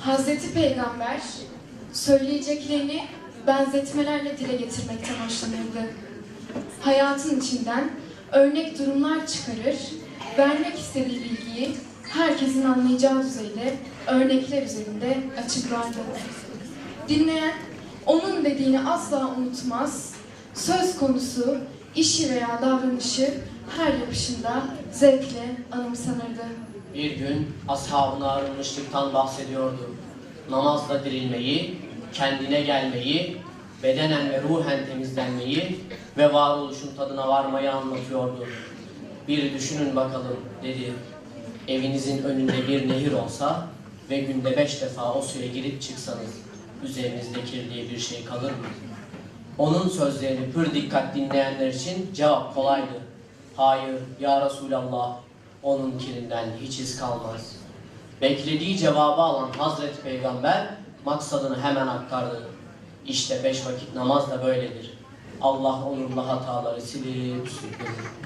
Hazreti Peygamber söyleyeceklerini benzetmelerle dile getirmekten hoşlanırdı. Hayatın içinden örnek durumlar çıkarır, vermek istediği bilgiyi herkesin anlayacağı düzeyde örnekler üzerinde açıklardı. Dinleyen onun dediğini asla unutmaz, söz konusu, işi veya davranışı her yapışında zevkle anımsanırdı. Bir gün ashabına arınmışlıktan bahsediyordu. Namazla dirilmeyi, kendine gelmeyi, bedenen ve ruhen temizlenmeyi ve varoluşun tadına varmayı anlatıyordu. Bir düşünün bakalım dedi. Evinizin önünde bir nehir olsa ve günde beş defa o suya girip çıksanız üzerinizde kir diye bir şey kalır mı? Onun sözlerini pür dikkat dinleyenler için cevap kolaydı. Hayır ya Resulallah onun kirinden hiç iz kalmaz. Beklediği cevabı alan Hazreti Peygamber maksadını hemen aktardı. İşte beş vakit namaz da böyledir. Allah onunla hataları silip süpürür.